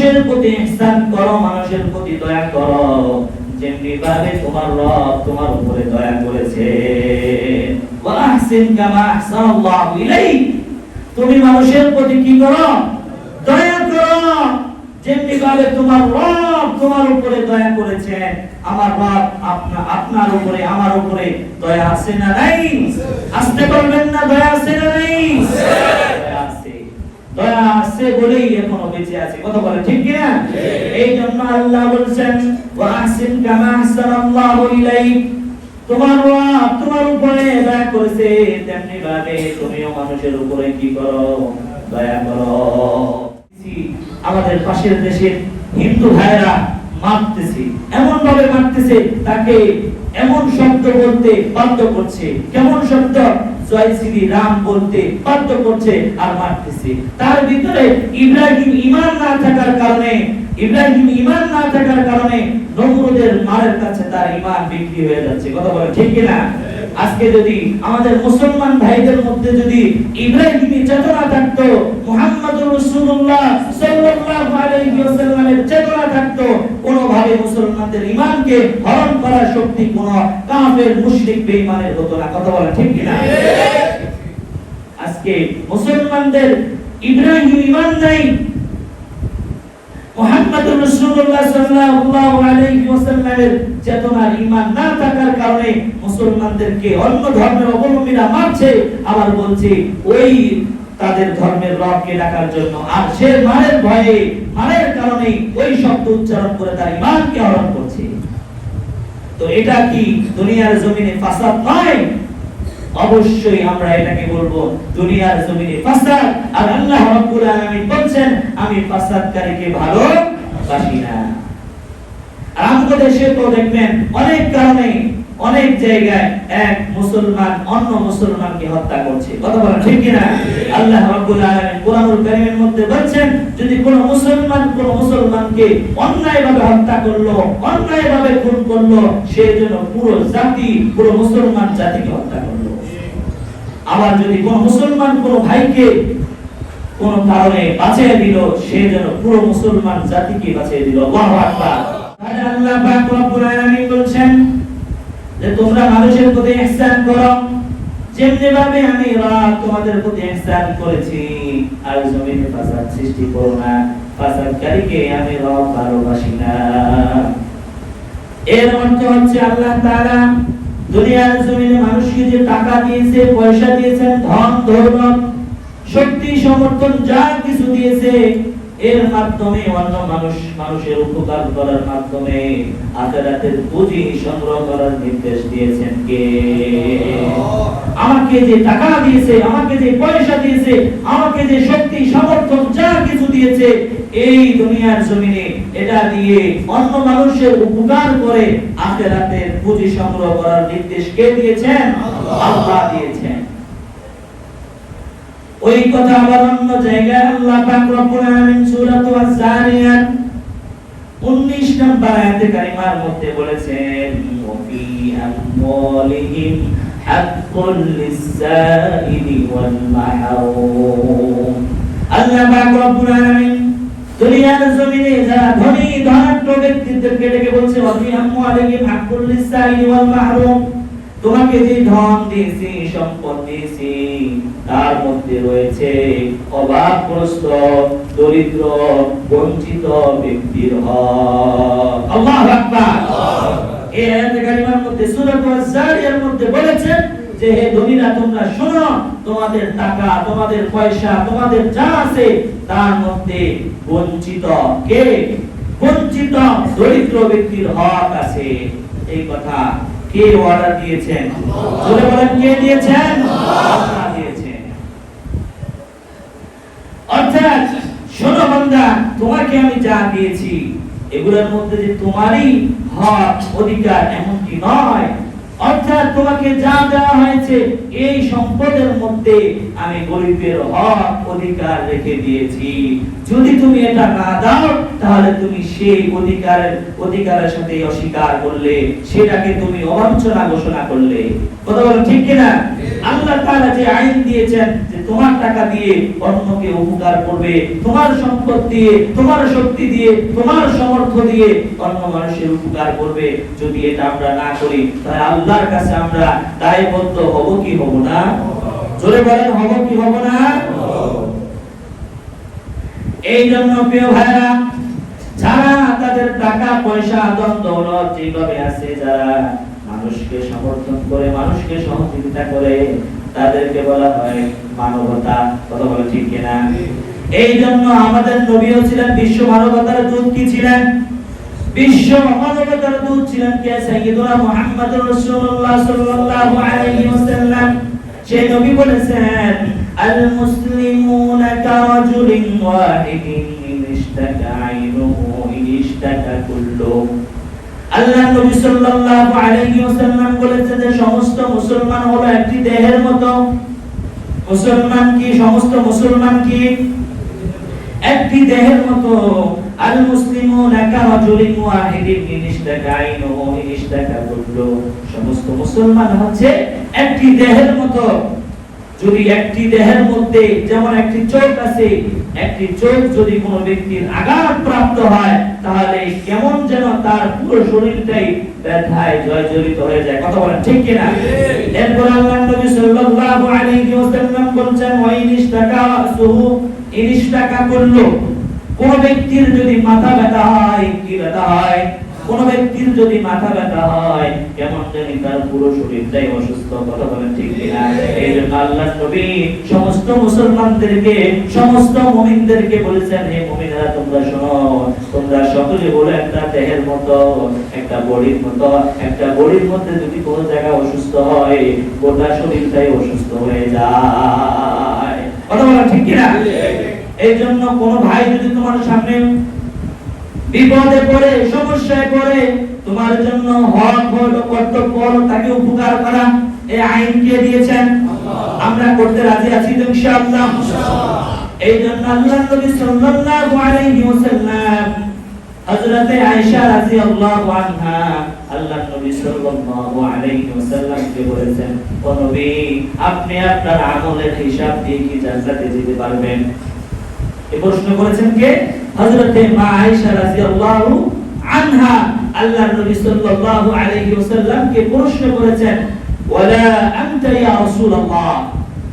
মানুষের প্রতি ইহসান করো, মানুষের প্রতি দয়া করো। যেমনি ভাবে তোমার রব তোমার উপরে দয়া করেছে। ওয়া কামা আহসানাল্লাহু ইলাইক। তুমি মানুষের প্রতি কি করো? দয়া করো। যেমনি ভাবে তোমার রব তোমার উপরে দয়া করেছেন আমার রব আপনা, আপনার উপরে, আমার উপরে দয়া আছে না নাই? আসতে পারবেন না দয়া আছে না নাই? দয়া আছে বলেই এখনও বেঁচে আছে। কথা বলে ঠিক কিনা? এই জন্য আল্লাহ বলছেন ওয়াহসিন কামা আহসানাল্লাহু ইলাইক। তোমার রব তোমার উপরে দয়া করেছে তেমনি ভাবে তুমিও মানুষের উপরে কি করো? দয়া করো। আমাদের পাশের দেশের হিন্দু ভাইরা মারতেছে এমন ভাবে মারতেছে তাকে এমন শব্দ বলতে বাধ্য করছে। কেমন শব্দ? জয় শ্রী রাম বলতে বাধ্য করছে আর মারতেছে। তার ভিতরে ইব্রাহিম ইমান না থাকার কারণে, ইব্রাহিম ইমান না থাকার কারণে নমরুদের মারের কাছে তার ইমান বিক্রি হয়ে যাচ্ছে। কথা বলে ঠিক কিনা? আজকে যদি আমাদের মুসলমান ভাইদের মধ্যে যদি ইব্রাহিমী চেতনা থাকতো মুহাম্মদুর রাসূলুল্লাহ সাল্লাল্লাহু আলাইহি ওয়াসাল্লামের চেতনা থাকতো কোনোভাবে মুসলমানদের ঈমানকে হরণ করার শক্তি কোন কাফের মুশরিক বেঈমানের হতো না। কথা বলা ঠিক কিনা? আজকে মুসলমানদের ইব্রাহিম ঈমান নাই মুহাম্মদুর রাসূলুল্লাহ সাল্লাল্লাহু আলাইহি ওয়াসাল্লামের ঈমান না থাকার কারণে মুসলমানদেরকে অন্য ধর্মের অবলম্বীরা মারছে, আবার বলছে, ওই তাদের ধর্মের রবকে ডাকার জন্য আর সে মারের ভয়ে, মারের কারণে ওই শব্দ উচ্চারণ করে তার ঈমানকে হরণ করছে। তো এটা কি দুনিয়ার জমিনে ফাসাদ নয়? অবশ্যই আমরা এটাকে বলব দুনিয়ার জমিনে ফাসাদ। আর আল্লাহ রাব্বুল আলামিন বলছেন, আমি ফাসাদকারীকে ভালো বাসি না আমাদের দেশে তো দেখবেন অনেক কারণে অনেক জায়গায় এক মুসলমান অন্য মুসলমানকে হত্যা করছে। কথা বলা ঠিক কিনা? আল্লাহ রাব্বুল আলামিন কোরআনুল কারীমের মধ্যে বলছেন, যদি কোন মুসলমান কোন মুসলমানকে অন্যায়ভাবে হত্যা করল, অন্যায়ভাবে খুন করল, সে যেন পুরো জাতি, পুরো মুসলমান জাতিকে হত্যা করল। আবার যদি কোন মুসলমান কোন ভাইকে কোন কারণে বাঁচিয়ে দিল, সে যেন পুরো মুসলমান জাতিকে বাঁচিয়ে দিল। আল্লাহু বলছেন যে, তোমরা মানুষের প্রতি ইহসান করো। যেমনি ভাবে আমি তোমাদের প্রতি ইহসান করেছি, আর জমিনে ফাসাদ সৃষ্টি করো না। ফাসাদকারীকে আমি রব ভালোবাসি না। এর অর্থ হচ্ছে আল্লাহ তাআলা দুনিয়ার জমিনে মানুষকে যে টাকা দিয়েছে, পয়সা দিয়েছেন, ধন শক্তি, সমর্থন, যা কিছু দিয়েছে, এর মাধ্যমে অন্য মানুষ, মানুষের উপকার করার মাধ্যমে পুঁজি সংগ্রহ করার নির্দেশ দিয়েছেন কে? আমাকে যে টাকা দিয়েছে, আমাকে যে পয়সা দিয়েছে, আমাকে যে শক্তি, সমর্থন, যা কিছু দিয়েছে এই দুনিয়ার জমিনে এটা দিয়ে অন্য মানুষের উপকার করে আখেরাতের পুঁজি সংগ্রহ করার নির্দেশ কে দিয়েছেন? আল্লাহ দিয়েছেন। ওই কথা আবার অন্য জায়গায় আল্লাহ পাক রব্বুল আলামিন সূরাত আয-যারিয়াত 19 নম্বর আয়াতে কারিমার মধ্যে বলেছেন ওয়াফি আমওয়ালিহিম হাক্কুল লিস-সাইলি ওয়াল মাহরুম। আল্লাহ পাক রব্বুল আলামিন জমিনে যারা ধনী, ধনাঢ্য ব্যক্তিদেরকে ডেকে বলছে ওয়াল মাহরুম, তোমাকে যে ধন দিয়েছি, সম্পদ দিয়েছি, তার মধ্যে রয়েছে অভাবগ্রস্ত, দরিদ্র, বঞ্চিত ব্যক্তির হক। আল্লাহু আকবার। এই আয়াতে কারিমার মধ্যে সূরা আয-যারিয়ার মধ্যে যে হে ধনীরা তোমরা শোনো তোমাদের টাকা তোমাদের পয়সা তোমাদের যা আছে তার মধ্যে বঞ্চিত কে? বঞ্চিত দরিদ্র ব্যক্তির হক আছে। এই কথা কে অর্ডার দিয়েছেন? জোরে বলেন কে দিয়েছেন? আল্লাহ। দিয়েছেন। অর্থাৎ শোনো বান্দা তোমাকে আমি যা দিয়েছি এগুলোর মধ্যে যে তোমারই হক অধিকার এমনকি নয়। অর্থাৎ তোমাকে যা দেওয়া হয়েছে এই সম্পদের মধ্যে আমি গরিবের হক অধিকার রেখে দিয়েছি। যদি তুমি এটা না দাও তাহলে তুমি সেই অধিকারের অধিকারের সাথে অস্বীকার করলে সেটাকে তুমি অবাঞ্ছনা ঘোষণা করলে। কথা বলো ঠিক কিনা? আল্লাহ তাআলা যে আইন দিয়েছেন তোমার টাকা দিয়ে অন্যকে উপকার করবে, তোমার সম্পদ দিয়ে, তোমার শক্তি দিয়ে, তোমার সামর্থ্য দিয়ে অন্য মানুষের উপকার করবে। যদি এটা আমরা না করি, তাহলে আল্লাহর কাছে আমরা দায়বদ্ধ হব কি হব না? জোরে বলেন, হব কি হব না? এই জন্য প্রিয় ভাইরা যারা তাদের টাকা, পয়সা, ধন, দৌলত যেভাবে আছে, যারা মানুষকে সমর্থন করে, মানুষকে সহযোগিতা করে তাদেরকে বলা হয় মানবতা, কথা বলে ঠিক কিনা? এই জন্য আমাদের নবীও ছিলেন, বিশ্ব মানবতার দূত কি ছিলেন? বিশ্ব মানবতার দূত ছিলেন কে? সাইয়্যিদুনা মুহাম্মদুর রাসূলুল্লাহ সাল্লাল্লাহু আলাইহি ওয়াসাল্লাম। সেই নবী বলেছেন আল মুসলিমুনা কারাজুলিন ওয়াহিদিন ইন ইশতাকা আইনুহু ইন ইশতাকা কুল্লু আল্লাহ নবী সাল্লাল্লাহু আলাইহি ওয়াসাল্লাম বলেছেন যে সমস্ত মুসলমান হলো একটি দেহের মতো। মুসলমান কি? সমস্ত মুসলমান কি? একটি দেহের মতো। আল মুসলিমুনা কারাজুলিন ওয়াহিদিন ইন ইশতাকা আইনুহু ইন ইশতাকা কুল্লু সমস্ত মুসলমান হচ্ছে একটি দেহের মতো। যদি একটি দেহের মধ্যে যেমন একটি চোখ আছে, একটি চোখ যদি কোনো ব্যক্তির আঘাত প্রাপ্ত হয়, তাহলে কেমন যেন তার পুরো শরীরটাই ব্যথায় হয়ে যায়। কথা বলেন ঠিক এরপর নবী সাল্লাল্লাহু আলাইহি ওয়াসাল্লাম বলেছেন ওয়া ইনিশতাকা সুহু ইনিশতাকা করল। কোন ব্যক্তির যদি মাথা ব্যথা হয়, কি ব্যথা হয়? কোন ব্যক্তির যদি মাথা ব্যথা হয় কেমন জানি তার পুরো শরীরটাই অসুস্থ কথা বলেন ঠিক কিনা? এই জন্য আল্লাহ নবী সমস্ত মুসলমানদেরকে সমস্ত মুমিনদেরকে বলেছেন হে মুমিনেরা তোমরা শোনো তোমরা সকলে বলে একটা দেহের মতো একটা বডির মতো একটা বডির মধ্যে যদি কোনো জায়গা অসুস্থ হয় গোটা শরীরটাই অসুস্থ হয়ে যায়। কথা বলেন ঠিক কিনা? এই জন্য কোন ভাই যদি তোমার সামনে বিপদে পড়ে সমস্যায় পড়ে তোমার জন্য হক হলো কর্তব্য হলো তাকে উপকার করা। এই আইন কে দিয়েছেন? আমরা করতে রাজি আছি তো ইনশাআল্লাহ। এই জন্য আল্লাহ নবী সাল্লাল্লাহু আলাইহি ওয়াসাল্লাম হযরতে আয়েশা রাদিয়াল্লাহু আনহা আল্লাহ নবী সাল্লাল্লাহু আলাইহি ওয়াসাল্লাম কে বলেছেন ও নবী আপনি আপনার আমলের হিসাব দিয়ে কি জান্নাতে যেতে পারবেন? প্রশ্ন করেছেন কে? হযরতে আয়েশা রাদিয়াল্লাহু আনহা, আল্লাহর নবী সাল্লাল্লাহু আলাইহি ওয়াসাল্লাম কে প্রশ্ন করেছেন, ওয়ালা আনতা ইয়া রাসূলুল্লাহ?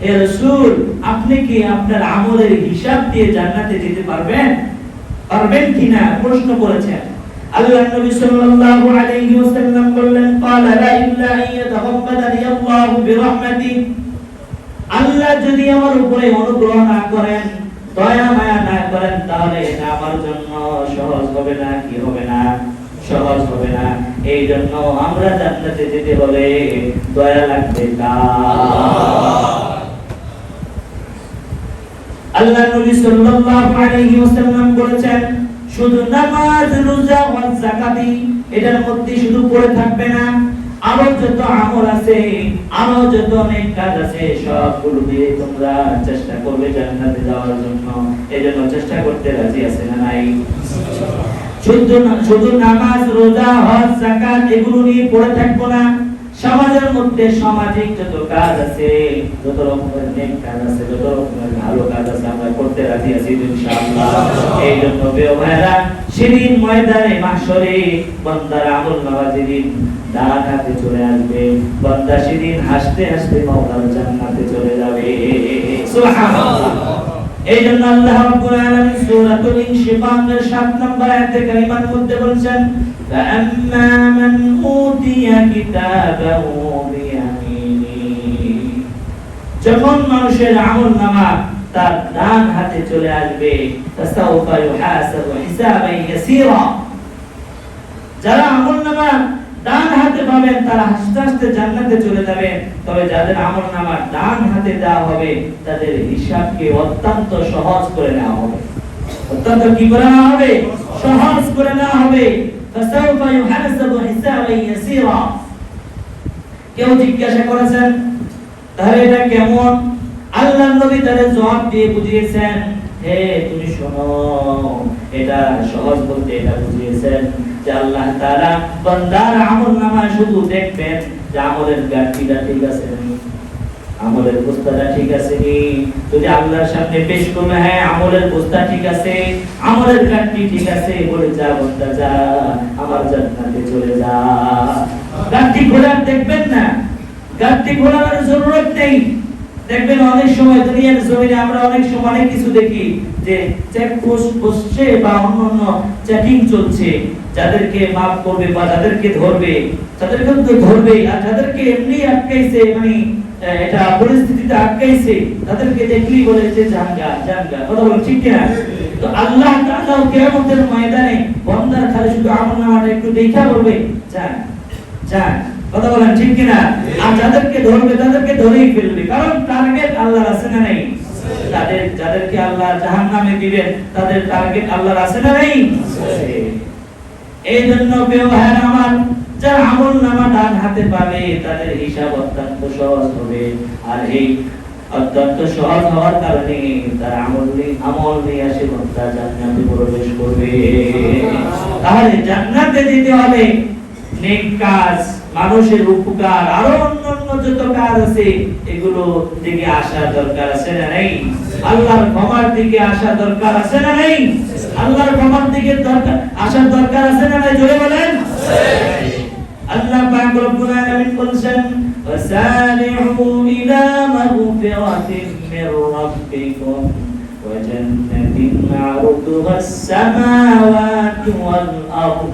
হে রাসূল, আপনি কি আপনার আমলের হিসাব দিয়ে জান্নাতে যেতে পারবেন? পারবেন কিনা? প্রশ্ন করেছেন। নবী সাল্লাল্লাহু আলাইহি ওয়াসাল্লাম বললেন, ক্বালা লা ইল্লা আল্লাহ যদি আমার উপরে অনুগ্রহ না করেন দয়া মায়া না করেন তাহলে এটা আমার জন্য সহজ হবে না, কি হবে না? সহজ হবে না। এই জন্য আমরা জান্নাতে যেতে হলে দয়া লাগবে আল্লাহ নবী সাল্লাল্লাহু আলাইহি ওয়াসাল্লাম বলেছেন, শুধু নামাজ, রোজা ওয়া যাকাতি এটার মধ্যে শুধু পড়ে থাকবে না আরও যত আমল আছে আরও যত অনেক কাজ আছে সবগুলো দিয়ে তোমরা চেষ্টা করবে জান্নাতে যাওয়ার জন্য। এজন্য চেষ্টা করতে রাজি আছে না নাই? শুধু শুধু নামাজ রোজা হজ জাকাত এগুলো নিয়ে পড়ে থাকব না। সমাজের মধ্যে সামাজিক যত কাজ আছে, যত রকমের নেক কাজ আছে, যত রকমের ভালো কাজ আছে, আমরা করতে রাজি আছি ইনশাআল্লাহ। এই জন্য ভাইরা সেদিন ময়দানে মাহশরে বান্দার আমল নামা যেদিন চলে আসবে, বান্দা সেদিন হাসতে হাসতে মাওলার জান্নাতে চলে যাবে। সুবহানাল্লাহ। এই জন্য আল্লাহ রাব্বুল আলামিন সূরাতুল ইনশিকাকের 7 নম্বর আয়াতে কারিমার মধ্যে বলছেন فأما من أوتي كتابه بيمينه যখন মানুষের আমল নামা তার ডান হাতে চলে আসবে فسوف يحاسب حسابا يسيرا যারা আমল নামা ডান হাতে পাবেন, তারা আস্তে আস্তে জান্নাতে চলে যাবে। তবে যাদের আমল নামার ডান হাতে দেওয়া হবে, তাদের হিসাবকে অত্যন্ত সহজ করে নেওয়া হবে। অত্যন্ত কি করে নেওয়া হবে? সহজ করে নেওয়া হবে। কেউ জিজ্ঞাসা করেছেন, তাহলে এটা কেমন? আল্লাহ নবী তাদের জবাব দিয়ে বুঝিয়েছেন হে তুমি শোনো, এটা সহজ বলতে এটা বুঝিয়েছেন যে আল্লাহ তাআলা বান্দার আমল নামা শুধু দেখবেন যে আমলের গাঠিটা ঠিক আছে আমলের বস্তাটা ঠিক আছে নি। যদি আল্লাহর সামনে পেশ করবে হ্যাঁ আমলের বস্তা ঠিক আছে, আমলের গাঠি ঠিক আছে, বলে যা বস্তা যা, আমার জান্নাতে চলে যা। গাঠি ঘোরার দেখবেন না গাঠি ঘোরার জরুরত নেই। দেখবেন অনেক সময় দুনিয়ার জমিনে আমরা অনেক সময় অনেক কিছু দেখি যে চেক পোস্ট বসছে বা অন্যান্য চেকিং চলছে। যাদেরকে মাফ করবে বা যাদেরকে ধরবে তাদেরকে তো ধরবে, আর যাদেরকে এমনি আটকাইছে মানে এটা পরিস্থিতিতে আটকাইছে, তাদেরকে দেখলেই বলে যে জানগা জানগা কথা বলেন ঠিক কিনা? তো আল্লাহ তাআলা কিয়ামতের ময়দানে বান্দার খালি শুধু আমলনামাটা একটু দেখা বলবে যান যান। কথা বলেন ঠিক কিনা? আর যাদেরকে ধরবে তাদেরকে ধরেই ফেলবে। কারণ টার্গেট আল্লাহর আছে না নেই? তাদের যাদেরকে আল্লাহ জাহান্নামে দিবেন তাদের টার্গেট আল্লাহর আছে না নেই? এই জন্য ভাইয়েরা আমার যারা আমল নামা ডান হাতে পাবে তাদের হিসাব অত্যন্ত সহজ হবে। আর এই অত্যন্ত সহজ হওয়ার কারণে তারা আমল আমল নিয়ে আসে বন্ধা জান্নাতে প্রবেশ করবে। তাহলে জান্নাতে যেতে হলে নেক কাজ। মানুষের উপকার, আরও অন্যান্য যত কাজ আছে, এগুলো দিকে আসা দরকার আছে না নেই? আল্লাহর ক্ষমার দিকে আসা দরকার আছে না নেই? আল্লাহর ক্ষমার দিকে আসার দরকার আছে না নাই? জোরে বলেন। আল্লাহ পাক রব্বুল আলামিন আরদ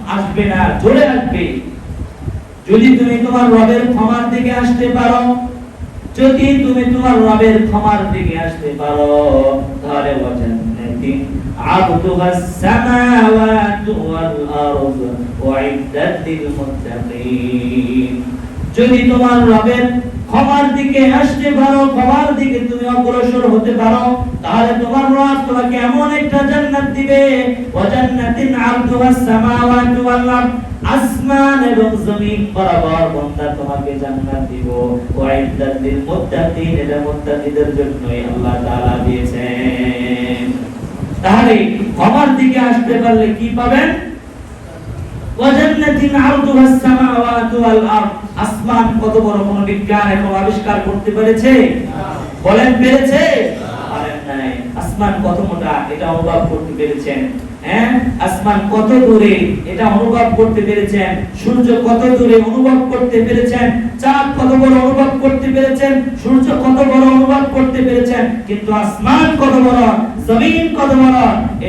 আসবে না জোরে আসবে যদি তুমি তোমার রবের ক্ষমার দিকে আসতে পারো, যদি তুমি তোমার রবের ক্ষমার দিকে আসতে পারো, তাহলে সামাওয়াতু ওয়াল আরদ উইদ্দাত লিল মুত্তাকিন। যদি তোমার রবের ক্ষমার দিকে আসতে পারো, ক্ষমার দিকে তুমি অগ্রসর হতে পারো। তাহলে তোমার রব তোমাকে এমন একটা জান্নাত দিবে, ওয়াজান্নাতিন আরদুহা সামাওয়াতু ওয়াল আরদ আসমান এবং জমিন বরাবর বান্দা তোমাকে জান্নাত দিব। ওয়াইদাত লিল মুত্তাকিন এটা মুত্তাকিদের জন্যই আল্লাহ তাআলা দিয়েছেন। তাহলে ক্ষমার দিকে আসতে পারলে কি পাবেন? ওয়াজান্নাতিন আরদুহা সামাওয়াতু আসমান কত বড় কোন বিজ্ঞান এখন আবিষ্কার করতে পেরেছে? বলেন পেরেছে? পারেন আসমান কত মোটা, এটা অনুভব করতে পেরেছেন। হ্যাঁ? আসমান কত দূরে? এটা অনুভব করতে পেরেছেন। সূর্য কত দূরে অনুভব করতে পেরেছেন? চাঁদ কত বড় অনুভব করতে পেরেছেন? সূর্য কত বড় অনুভব করতে পেরেছেন? কিন্তু আসমান কত বড়? জমিন কত বড়?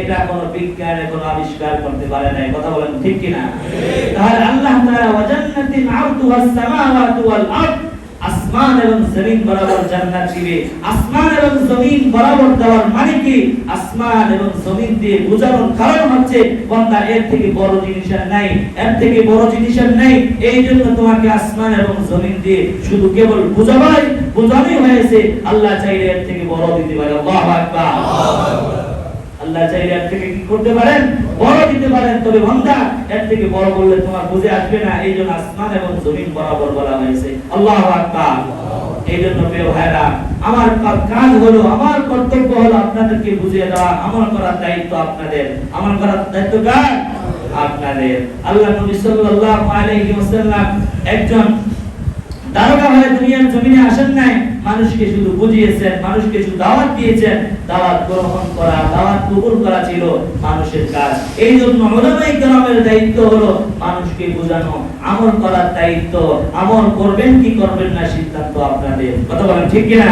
এটা কোনো বিজ্ঞান কোনো আবিষ্কার করতে পারে নাই। কথা বলেন ঠিক কিনা? তাহলে আল্লাহ তাআলা ওয়াজান্নাতিন আরদুহাস সামাওয়াতু ওয়াল আরদ আসমান এবং জমিন বরাবর জান্নাত দিবে। আসমান এবং জমিন বরাবর দেওয়ার মানে কি? আসমান এবং জমিন দিয়ে বোঝানোর কারণ হচ্ছে বান্দা এর থেকে বড় জিনিস আর নাই, এর থেকে বড় জিনিস আর নাই। এই জন্য তোমাকে আসমান এবং জমিন দিয়ে শুধু কেবল বোঝাবাই, বোঝানোই হয়েছে, আল্লাহ চাইলে এর থেকে বড় দিতে পারে। আল্লাহু আকবার। আল্লাহ চাইলে এর থেকে করতে পারেন, বড় দিতে পারেন, তবে বান্দা, এর থেকে বড় বললে তোমার বুঝে আসবে না, এই জন্য আসমান এবং জমিন বরাবর বলা হয়েছে। আল্লাহু আকবার। এই জন্য ভাইরা আমার কাজ হলো, আমার কর্তব্য হলো আপনাদেরকে বুঝিয়ে দেওয়া, আমল করার দায়িত্ব আপনাদের। আমল করার দায়িত্ব কার? আপনাদের। আল্লাহ নবী সাল্লাল্লাহু আলাইহি ওয়াসাল্লাম একজন দারোগা হয়ে দুনিয়ার জমিনে আসেন নাই মানুষকে শুধু বুঝিয়েছেন মানুষকে শুধু দাওয়াত দিয়েছেন দাওয়াত গ্রহণ করা দাওয়াত কবুল করা ছিল মানুষের কাজ। এই জন্য ওলামায়ে কেরামের দায়িত্ব হলো মানুষকে বোঝানো আমল করার দায়িত্ব। আমল করবেন কি করবেন না সিদ্ধান্ত আপনাদের। কথা বলেন ঠিক কিনা?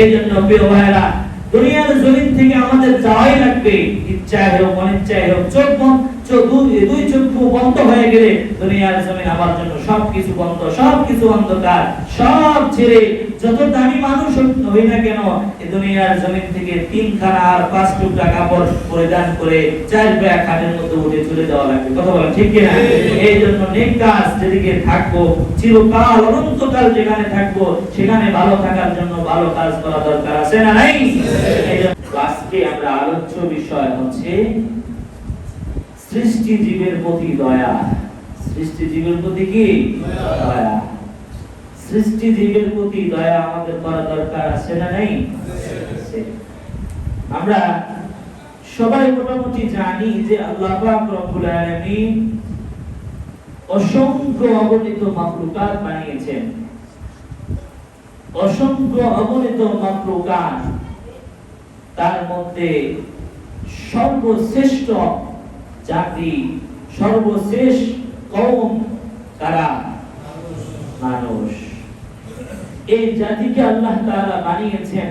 এই জন্য প্রিয় ভাইরা দুনিয়ার জমিন থেকে আমাদের যাওয়াই লাগবে। ইচ্ছায় হোক অনিচ্ছায় হোক চোখ বন্ধ চোখ দুই দুই চক্ষু বন্ধ হয়ে গেলে দুনিয়ার জমিন আমার জন্য সবকিছু বন্ধ সবকিছু অন্ধকার সব ছেড়ে যত দামি মানুষ হই না কেন এই দুনিয়ার জমিন থেকে তিনখানা আর পাঁচ টুকরা কাপড় পরিধান করে চার ব্যাগ খাটের মধ্যে উঠে চলে যাওয়া লাগবে। কথা বলা ঠিক কিনা? এই জন্য নেক কাজ যেদিকে থাকব চিরকাল অনন্তকাল যেখানে থাকব সেখানে ভালো থাকার জন্য ভালো কাজ করা দরকার আছে না নাই? আজকে আমরা আলোচ্য বিষয় হচ্ছে সৃষ্টি জীবের প্রতি দয়া। সৃষ্টি জীবের প্রতি কি? দয়া। সৃষ্টি জীবের প্রতি দয়া আমাদের করা দরকার, আছে না নাই? আমরা সবাই মোটামুটি জানি যে আল্লাহ রব্বুল আলামিন অসংখ্য অগণিত মাখলুকাত বানিয়েছেন। অসংখ্য অগণিত মাখলুকাত তার মধ্যে সর্বশ্রেষ্ঠ জাতি সর্বশেষ কওম কারা মানুষ। এই জাতিকে আল্লাহ তাআলা বানিয়েছেন।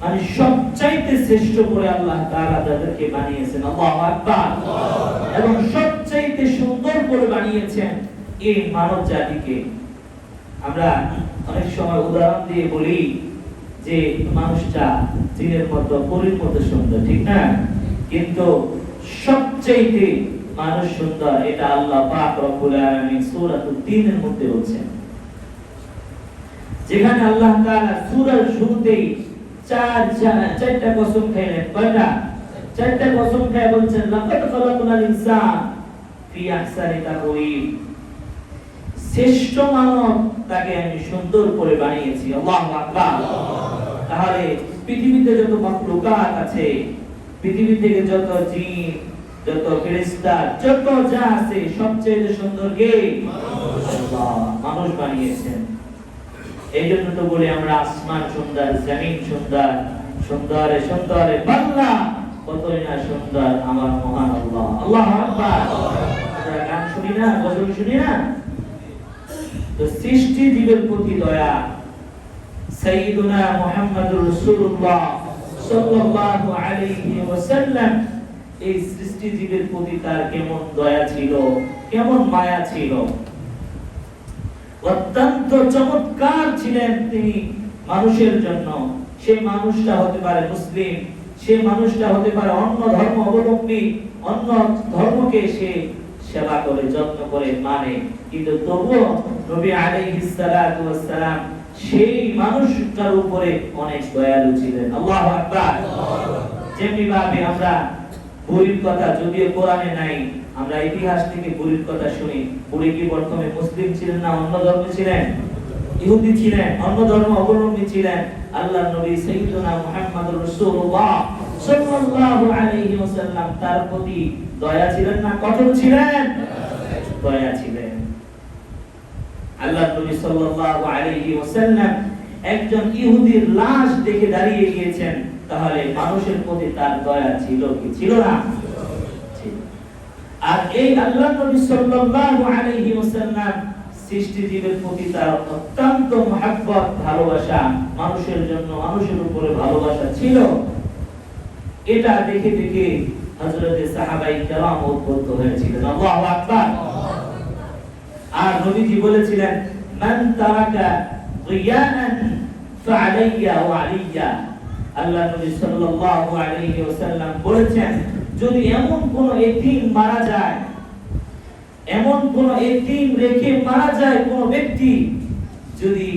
মানে সবচাইতে শ্রেষ্ঠ করে আল্লাহ তাআলা তাদেরকে বানিয়েছেন। এবং সবচাইতে সুন্দর করে বানিয়েছেন এই মানব জাতিকে। আমরা অনেক সময় উদাহরণ দিয়ে বলি যে, মানুষটা জিনের মতো পরীর মতো সুন্দর, ঠিক না? কিন্তু সবচাইতে মানুষ সুন্দর এটা আল্লাহ পাক রব্বুল আলামিন সূরাতুল তিনের মধ্যে বলছেন। যেখানে আল্লাহ তাআলা সূরার শুরুতেই চার চার- চারটা কসম খাইলেন, কয়টা? চারটা কসম খায় বলছেন, লাকাদ খালাকনাল ইনসান ফি আহসানি তাকওয়িম। শ্রেষ্ঠ মানব তাকে আমি সুন্দর করে বানিয়েছি, আল্লাহু আকবার। তাহলে পৃথিবীতে যত মাখলুকাত আছে পৃথিবী থেকে যত জিন, যত ফেরেশতা যত যা আছে সবচেয়ে সুন্দর কে? মানুষ বানিয়েছেন। এই জন্য তো বলি আমরা আসমান সুন্দর, জমিন সুন্দর, সুন্দরে সুন্দরে বাংলা, কতই না সুন্দর আমার মহান আল্লাহ। আল্লাহ আকবার। আমরা গান শুনি না, গজল শুনি না? তো সৃষ্টি জীবের প্রতি দয়া। সাইয়্যিদুনা মুহাম্মদুর রাসূলুল্লাহ। সাল্লাল্লাহু আলাইহি ওয়াসাল্লাম, এই সৃষ্টি জীবের প্রতি তার কেমন দয়া ছিল, কেমন মায়া ছিল? অত্যন্ত চমৎকার ছিলেন তিনি মানুষের জন্য। সেই মানুষটা হতে পারে মুসলিম সেই মানুষটা হতে পারে অন্য ধর্ম অবলম্বী, অন্য ধর্মকে সে সেবা করে, যত্ন করে মানে। কিন্তু তবুও নবী আলাইহিস সালাতু ওয়াস সালাম সেই মানুষটার উপরে অনেক দয়ালু ছিলেন। আল্লাহু আকবার। যেমনি ভাবে আমরা বুড়ির কথা, যদিও কোরআনে নাই, আমরা ইতিহাস থেকে বুড়ির কথা শুনি। বুড়ি কি প্রথমে মুসলিম ছিলেন না অন্য ধর্মে ছিলেন? ইহুদি ছিলেন, অন্য ধর্ম অবলম্বী ছিলেন। আল্লাহ নবী সাইয়্যিদুনা মুহাম্মদুর রাসূলুল্লাহ সাল্লাল্লাহু আলাইহি ওয়াসাল্লাম তার প্রতি দয়া ছিলেন না কঠোর ছিলেন? দয়া ছিলেন। আল্লাহ নবী সাল্লাল্লাহু আলাইহি ওয়াসাল্লাম একজন ইহুদির লাশ দেখে দাঁড়িয়ে গিয়েছেন, তাহলে মানুষের প্রতি তার দয়া ছিল কি ছিল না? আর এই আল্লাহ নবী সাল্লাল্লাহু আলাইহি ওয়াসাল্লাম সৃষ্টি জীবের প্রতি তার অত্যন্ত ভালোবাসা, মানুষের জন্য মানুষের উপরে ভালোবাসা ছিল। এটা দেখে দেখে হযরতে সাহাবাই কেরাম উদ্বুদ্ধ আল্লাহু আকবার। আর নবীজি বলেছিলেন, মান তারাকা রিয়ানান ফাআলাইয়া ওয়া আলিয়া। আল্লাহ নবী সাল্লাল্লাহু আলাইহি ওয়াসাল্লাম বলেছেন, যদি এমন কোন এতিম মারা যায়, এমন কোন এতিম রেখে মারা যায় কোন ব্যক্তি, যদি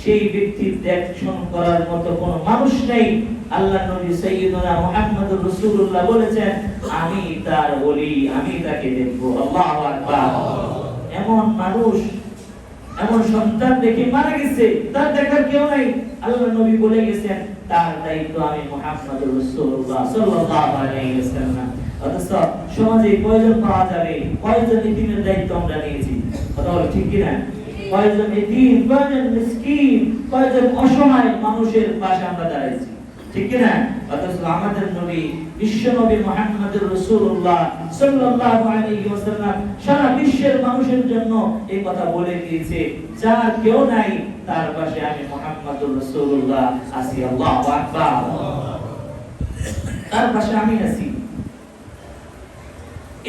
সেই ব্যক্তির দেখশন করার মতো কোন মানুষ নেই। আল্লাহ নবী সাইয়্যিদুনা মুহাম্মদুর রাসূলুল্লাহ বলেছেন, আমি তার ওলি, আমি তাকে দেখব। আল্লাহু আকবার। এমন মানুষ, এমন সন্তান দেখে মারা গেছে, তার দেখার কেউ নাই। আল্লাহ নবী বলে গেছেন, তার দায়িত্ব আমি মুহাম্মদুর রাসূলুল্লাহ সাল্লাল্লাহু আলাইহি ওয়াসাল্লাম। সমাজে কয়জন পাওয়া যাবে? কয়জন এতিমের দায়িত্ব আমরা নিয়েছি? কথা বলো ঠিক কিনা? কয়জন এতিম কয়জন মিসকিন, কয়জন অসহায় মানুষের পাশে আমরা দাঁড়াইছি? ঠিক কিনা? অথচ আমাদের নবী বিশ্ব নবী মুহাম্মদুর রাসূলুল্লাহ সাল্লাল্লাহু আলাইহি ওয়াসাল্লাম সারা বিশ্বের মানুষের জন্য এই কথা বলে দিয়েছে। যার কেউ নাই, তার পাশে আমি মুহাম্মদুর রাসূলুল্লাহ আছি। আল্লাহু আকবার। তার পাশে আমি আছি।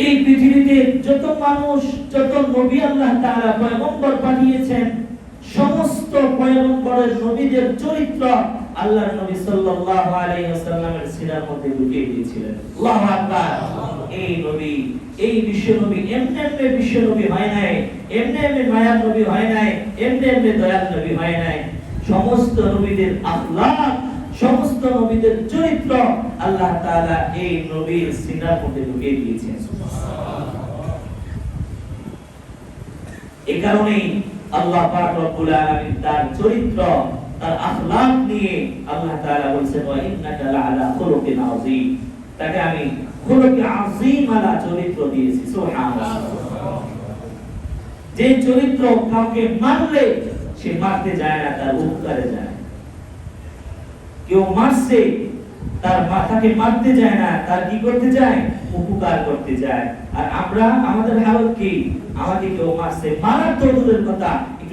এই পৃথিবীতে যত মানুষ, যত নবী আল্লাহ তাআলা পয়গম্বর পাঠিয়েছেন, সমস্ত পয়গম্বরের নবীদের চরিত্র আল্লাহর নবী সাল্লাল্লাহু আলাইহি ওয়াসাল্লামের সিরার মধ্যে ঢুকিয়ে দিয়েছিলেন। আল্লাহু আকবার। এই নবী, এই বিশ্ব নবী, এমনি এমনি বিশ্ব নবী হয় নাই, এমনি এমনি মায়ার নবী হয় নাই, এমনি এমনি দয়াল নবী হয় নাই। সমস্ত নবীদের আখলাক, সমস্ত নবীদের চরিত্র আল্লাহ তাআলা এই নবীর সিনার মধ্যে ঢুকিয়ে দিয়েছেন। এই কারণেই আল্লাহ পাক রব্বুল আলামিন তার চরিত্র তার আখলাক নিয়ে আল্লাহ তাআলা বলেছেন, ওয়া ইন্নাকা লাআলা খুলুকিন আযীম। তাকে আমি খুলুকি আযীম আলা চরিত্র দিয়েছি, সুবহানাল্লাহ। যে চরিত্র কাউকে মারলে, সে মারতে যায় না, তার উপকারে যায়। কেউ মারছে, তার মাথাকে মারতে যায় না, তার কি করতে যায়? উপকার করতে যায়। আর আমরা, আমাদের হালত কি? আমাকে কেউ মারছে, মারার তো কথা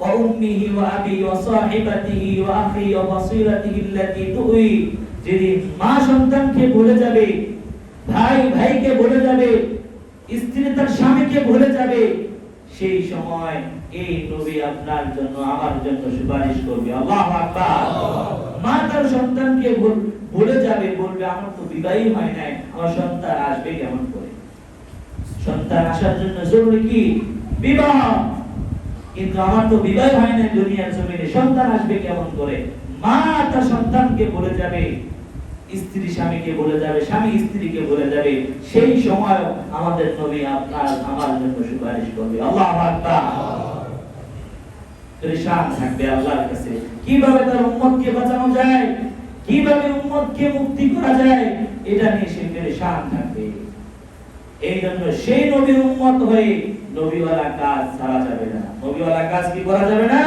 وأمه وأبي وصاحبته وأخي وفصيلته التي تؤوي যেদিন মা সন্তানকে ভুলে যাবে ভাই ভাইকে ভুলে যাবে স্ত্রী তার স্বামীকে ভুলে যাবে সেই সময় এই নবী আপনার জন্য আমার জন্য সুপারিশ করবে আল্লাহু আকবার মা তার সন্তানকে ভুল- ভুলে যাবে বলবে আমার তো বিবাহই হয় নাই আমার সন্তান আসবে কেমন করে সন্তান আসার জন্য জরুরি কি বিবাহ কিন্তু আমার তো বিবাহ হয় না দুনিয়ার জমিনে। সন্তান আসবে কেমন করে? মা তার সন্তানকে বলে যাবে, স্ত্রী স্বামীকে বলে যাবে, স্বামী স্ত্রীকে বলে যাবে, সেই সময় আমাদের নবী আপনার আমার জন্য সুপারিশ করবে। আল্লাহ পরেশান থাকবে আল্লাহর কাছে। কীভাবে তার উম্মতকে বাঁচানো যায়? কীভাবে উম্মতকে মুক্তি করা যায়? এটা নিয়ে সে পরেশান থাকবে। এই জন্য সেই নবীর উম্মত হয়ে নবীওয়ালা কাজ ছাড়া যাবে না। নবীওয়ালা কাজ কি করা যাবে না?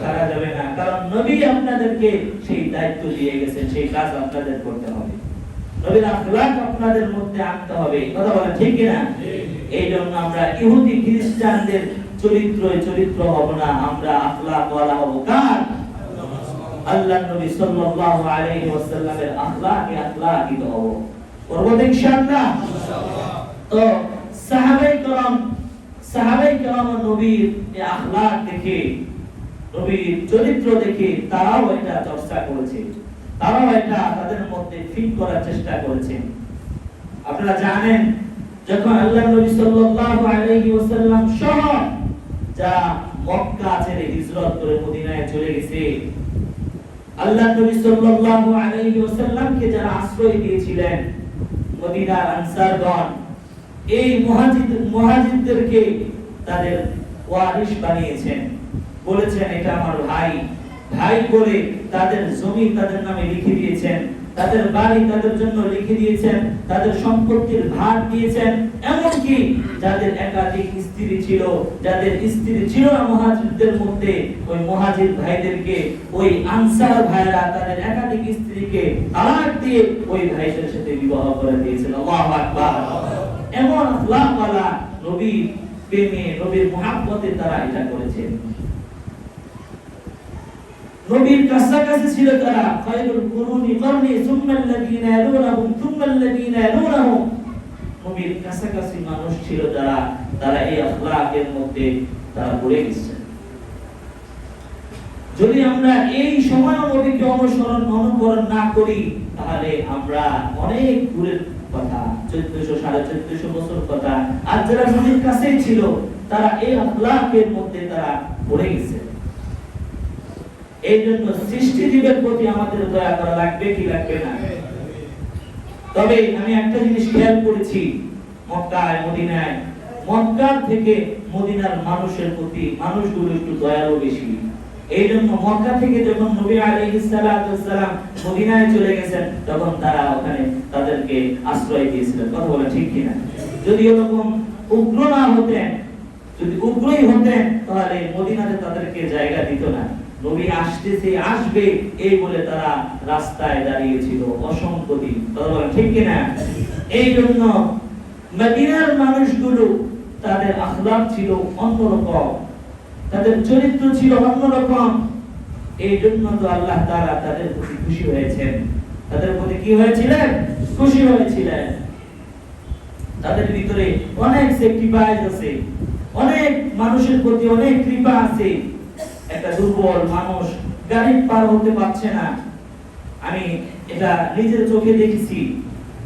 ছাড়া যাবে না। কারণ নবী আপনাদেরকে সেই দায়িত্ব দিয়ে গেছেন, সেই কাজ আপনাদের করতে হবে। নবীর আখলাক আপনাদের মধ্যে আনতে হবে। কথা বলেন ঠিক কি না এই জন্য আমরা ইহুদি খ্রিস্টানদের চরিত্র চরিত্র হব না। আমরা আখলাক ওয়ালা হব কার? আল্লাহ নবী সাল্লাল্লাহু আলাইহি ওয়াসাল্লামের আখলাকে আখলাকিত হব। করব ইনশাআল্লাহ। তো সাহাবাই کرام সাহাবাই کرام নবীর এই আখলাক দেখে নবীর চরিত্র দেখে তারাও এটা চর্চা করেছে তারাও এটা তাদের মধ্যে ফিট করার চেষ্টা করেছেন আপনারা জানেন যখন আল্লাহ নবী সাল্লাল্লাহু আলাইহি ওয়াসাল্লাম সহ যা মক্কা ছেড়ে হিজরত করে মদিনায় চলে গেছে আল্লাহ নবী সাল্লাল্লাহু আলাইহি ওয়াসাল্লামকে যারা আশ্রয় দিয়েছিলেন মদিনার আনসারগণ এই মুহাজিদ মুহাজিদদেরকে তাদের ওয়ারিশ বানিয়েছেন। বলেছেন, এটা আমার ভাই। ভাই বলে তাদের জমি তাদের নামে লিখে দিয়েছেন, তাদের বাড়ি তাদের জন্য লিখে দিয়েছেন, তাদের সম্পত্তির ভাগ দিয়েছেন। এমনকি যাদের একাধিক স্ত্রী ছিল, যাদের স্ত্রী ছিল না মুহাজিরদের মধ্যে, ওই মুহাজির ভাইদেরকে, ওই আনসার ভাইরা তাদের একাধিক স্ত্রীকে তালাক দিয়ে ওই ভাইদের সাথে বিবাহ করে দিয়েছেন। আল্লাহু আকবার। এমন আখলাকওয়ালা নবী প্রেমে, নবীর মুহাব্বতে তারা এটা করেছেন নবীর কাছাকাছি ছিল তারা, খায়রুল কুরুনি করনি সুম্মাল্লাযীনা ইয়ালুনাহুম সুম্মাল্লাযীনা ইয়ালুনাহুম। নবীর কাছাকাছি মানুষ ছিল যারা তারা এই আখলাকের মধ্যে তারা পড়ে গেছে। যদি আমরা এই সময় নবীকে অনুসরণ, অনুকরণ না করি, তাহলে আমরা অনেক দূরের কথা। চোদ্দশো, সাড়ে চোদ্দশো বছর কথা। আর যারা নবীর কাছেই ছিল, তারা এই মধ্যে তারা পড়ে গেছে। এই জন্য সৃষ্টিজীবের প্রতি আমাদের দয়া করা লাগবে কি লাগবে না? তবে আমি একটা জিনিস খেয়াল করেছি, মক্কায়, মদিনায়। মক্কার থেকে মদিনার মানুষের প্রতি, মানুষগুলো একটু দয়ালু বেশি। এই জন্য মক্কা থেকে যখন নবী মদিনায় চলে গেছেন, তখন তারা ওখানে তাদেরকে আশ্রয় দিয়েছিলেন কথা বলে ঠিক কিনা? যদি এরকম উগ্র না হতেন, যদি উগ্রই হতেন, তাহলে মদিনাতে তাদেরকে জায়গা দিত না। নবী আসতেছে আসবে, এই বলে তারা রাস্তায় দাঁড়িয়েছিল। অসংখ্য দিন। কথা বলেন ঠিক কিনা? এই জন্য মদিনার মানুষগুলো তাদের আখলাক ছিল অন্যরকম। তাদের চরিত্র ছিল অন্যরকম। এই জন্য তো আল্লাহ তাআলা তাদের প্রতি খুশি হয়েছেন। তাদের প্রতি কি হয়েছিলেন? খুশি হয়েছিলেন। তাদের ভিতরে অনেক সেক্রিফাইস আছে। অনেক মানুষের প্রতি অনেক কৃপা আছে। একটা দুর্বল মানুষ গাড়ি পার হতে পারছে না। আমি এটা নিজের চোখে দেখেছি।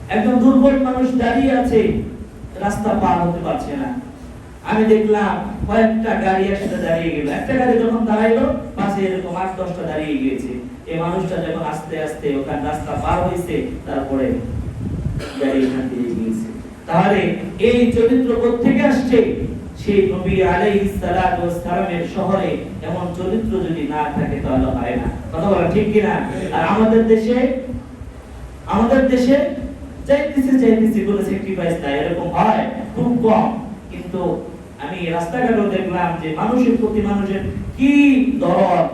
একজন দুর্বল মানুষ দাঁড়িয়ে আছে, রাস্তা পার হতে পারছে না। আমি দেখলাম কয়েকটা গাড়ি একসাথে দাঁড়িয়ে গেল। একটা গাড়ি যখন দাঁড়াইলো, পাশে এরকম আট, দশটা দাঁড়িয়ে গিয়েছে। এই মানুষটা যখন আস্তে আস্তে ওখানে রাস্তা পার হয়েছে, তারপরে গাড়ি এখান দিয়ে গিয়েছে। তাহলে এই চরিত্র থেকে আসছে? সেই নবী আলাইহিস সালাতু ওয়াস সালামের শহরে এমন চরিত্র যদি না থাকে, তাহলে হয় না। কথা বলা ঠিক কি না আর আমাদের দেশে আমাদের দেশে চাইতেছে চাইতেছে কোনো স্যাক্রিফাইস নাই এরকম হয়? খুব কম। কিন্তু আমি রাস্তাঘাটও দেখলাম যে মানুষের প্রতি মানুষের কি দরদ,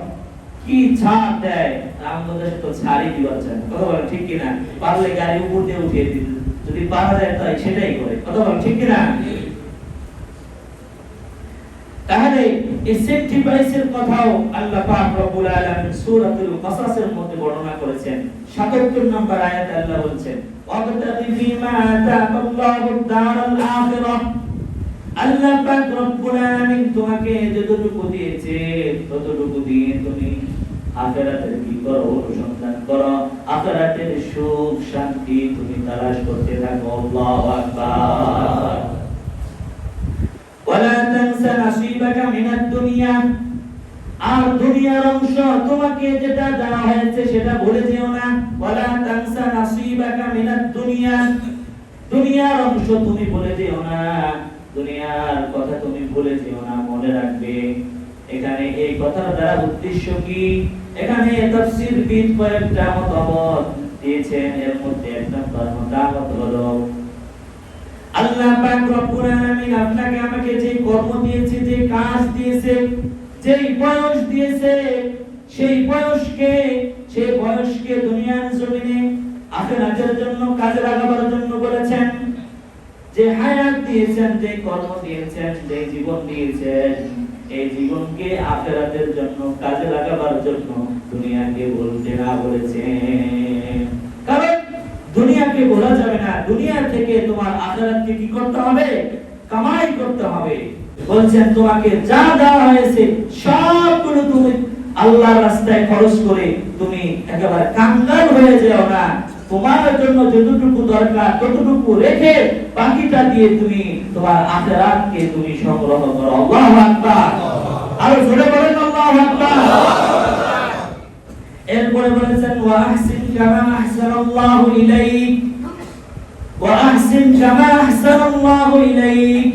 কি ছাড় দেয় আমাদের তো ছাড়ই দিবার চায় কথা বলেন ঠিক কিনা? পারলে গাড়ি উপর দিয়ে উঠিয়ে দিতে যদি পারা যায় তাই সেটাই করে। কথা বলেন ঠিক কিনা? তাহলে এই সেক্রিফাইসের কথাও আল্লাহ পাক রব্বুল আলামিন সূরাতুল কাসাসের মধ্যে বর্ণনা করেছেন। 77 নম্বর আয়াতে আল্লাহ বলছেন, ওয়াবতাগি ফীমা আতাকাল্লাহু দারাল আখিরাহ। আল্লাহ পাক রব্বুল আলামিন তোমাকে যতটুকু দিয়েছে, ততটুকু দিয়ে তুমি আখিরাতের কি করো, অনুসন্ধান করো। আখিরাতের সুখ শান্তি তুমি তালাশ করতে থাকো, আল্লাহু আকবার। ওয়ালা তানসা নাসিবাকা মিনাদ দুনিয়া। আর দুনিয়ার অংশ তোমাকে যেটা দেওয়া হয়েছে সেটা ভুলে যেও না। ওয়ালা তানসা নাসিবাকা মিনাদ দুনিয়া। দুনিয়ার অংশ তুমি ভুলে যেও না। দুনিয়ার কথা তুমি ভুলে যেও না, মনে রাখবে। এখানে এই কথার দ্বারা উদ্দেশ্য কি? এখানে তাফসীর বিদ কয়েকটা মতামত দিয়েছেন। এর মধ্যে এক নম্বর মতামত হলো, আল্লাহ পাক রব্বুল আলামিন আপনাকে আমাকে যে কর্ম দিয়েছে, যে কাজ দিয়েছে, যেই বয়স দিয়েছে, সেই বয়সকে সেই বয়সকে দুনিয়ার জমিনে আখিরাতের জন্য কাজে লাগাবার জন্য বলেছেন যে হায়াত দিয়েছেন যে, কর্ম দিয়েছেন, যে জীবন দিয়েছেন, এই জীবনকে আখিরাতের জন্য, কাজে লাগাবার জন্য দুনিয়াকে বলতে না বলেছেন। কারণ দুনিয়াকে বলা যাবে না। দুনিয়া থেকে তোমার আখিরাতকে কি করতে হবে? কামাই করতে হবে। বলছেন, তোমাকে যা দেওয়া হয়েছে, সবগুলো তুমি আল্লাহর রাস্তায় খরচ করে তুমি একেবারে কাঙ্গাল হয়ে যাও না। তোমার জন্য যতটুকু দরকার, ততটুকু রেখে বাকিটা দিয়ে তুমি তোমার আখিরাতকে তুমি সংগ্রহ করো। আল্লাহু আকবার। আর জোরে বলেন আল্লাহু আকবার। এরপরে বলেছেন, ওয়া আহসিন কামা আহসানাল্লাহু ইলাইক। ওয়া আহসিন কামা আহসানাল্লাহু ইলাইক।